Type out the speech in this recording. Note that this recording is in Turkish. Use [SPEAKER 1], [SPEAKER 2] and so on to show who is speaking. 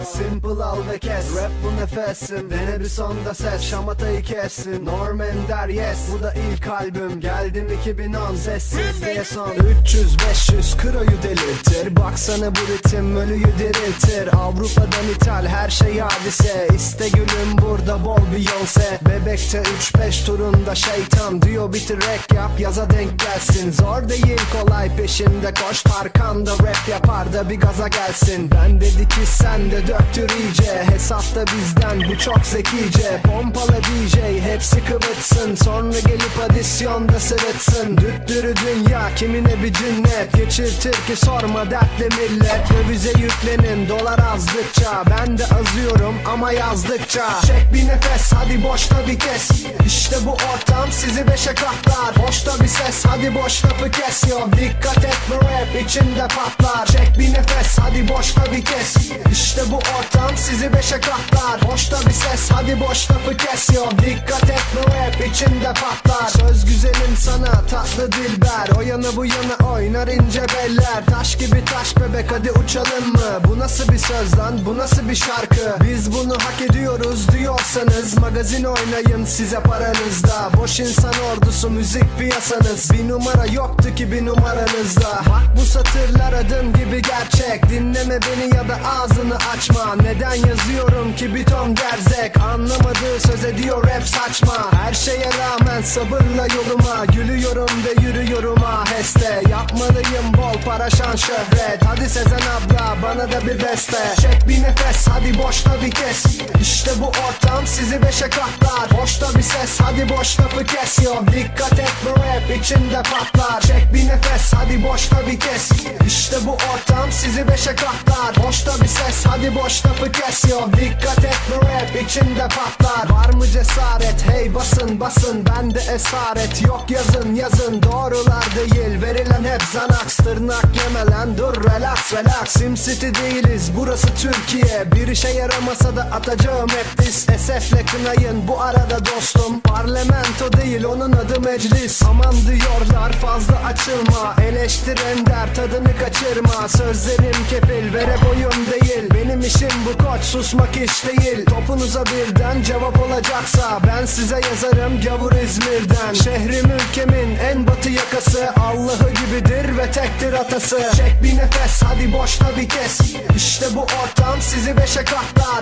[SPEAKER 1] Simple al ve kes. Rap bu nefesin. Dene bir sonda ses. Şamatayı kessin. Norm Ender yes. Bu da ilk albüm. Geldim 2010 Sessiz diye son. 300-500 kroyu delirtir. Baksana bu ritim. Ölüyü diriltir. Avrupa'dan ithal. Her şey hadise. İste gülüm burada bol Beyoncé. Bebekte 3-5 turunda şeytan. Diyor bitir rap yap yaza denk gelsin. Zor değil kolay. Peşinde koş Tarkan da rap yapar da bir gaza gelsin. Ben dedi ki sen de döktür iyice Hesapta bizden bu çok zekice. Pompala DJ hepsi kıvıtsın. Sonra gelip adisyonda sırıtsın Düttürü dünya kimine bir cinnet? Geçirtir ki sorma dertli millet. Dövize yüklenin dolar azdıkça. Ben de azıyorum ama yazdıkça. Çek bir nefes hadi boşta bir kes. İşte bu ortam sizi beşe katlar. Boşta bir ses hadi boş lafı kes. Yo Dikkat et bu rap içinde patlar. Çek bir nefes hadi boşta bir kes. İşte bu ortam sizi beşe katlar Boşta bir ses hadi boş lafı kes yo Dikkat et bu rap içinde patlar. Söz güzelim sana tatlı dilber. O yana bu yana oynar ince beller. Taş gibi taş bebek hadi uçalım mı? Bu nasıl bir söz lan? Bu nasıl bir şarkı? Biz bunu hak ediyoruz diyorsanız Magazin oynayın size paranızda. Boş insan ordusu müzik piyasanız. Bir numara yoktu ki bir numaranızda. Bak bu satırlar adım gibi gerçek. Dinleme beni ya da ağzını açma. Neden yazıyorum ki bir ton gerzek Anlamadığı söz ediyor rap saçma. Her şeye rağmen sabırla yoluma Gülüyorum ve yürüyorum aheste. Yapmalıyım bol para şan şöhret. Hadi Sezen abla bana da bir beste. Çek bir nefes hadi boşta bir kes. İşte bu ortam sizi beşe katlar. Boşta bir ses hadi boş lafı kes. Yo Dikkat et bu rap içinde patlar. Çek bir nefes hadi boşta bir kes. İşte bu ortam sizi beşe katlar. Boşta bir ses hadi boş lafı kes. Yo Dikkat et bu rap içinde patlar. Var mı cesaret? Hey basın basın. Bende esaret. Yok yazın yazın. Doğrular değil verilen hep zanaks Tırnak yeme lan dur relax relax. Sim City değiliz burası Türkiye. Bir işe yaramasa da atacağım hep diss Esefle kınayın bu arada dostum. Parlamento değil onun adı meclis. Aman diyorlar fazla açılma. Eleştiren der tadını kaçırma. Sözlerim kefil vere boyun değil. Benim işim bu koç susmak iş değil. Topunuza birden cevap olacaksa Ben size yazarım gavur İzmir'den. Şehrim ülkemin en batı yakası Allah'ı gibidir ve tektir atası. Çek bir nefes hadi boşta bir kes. İşte bu ortam sizi beşe katlar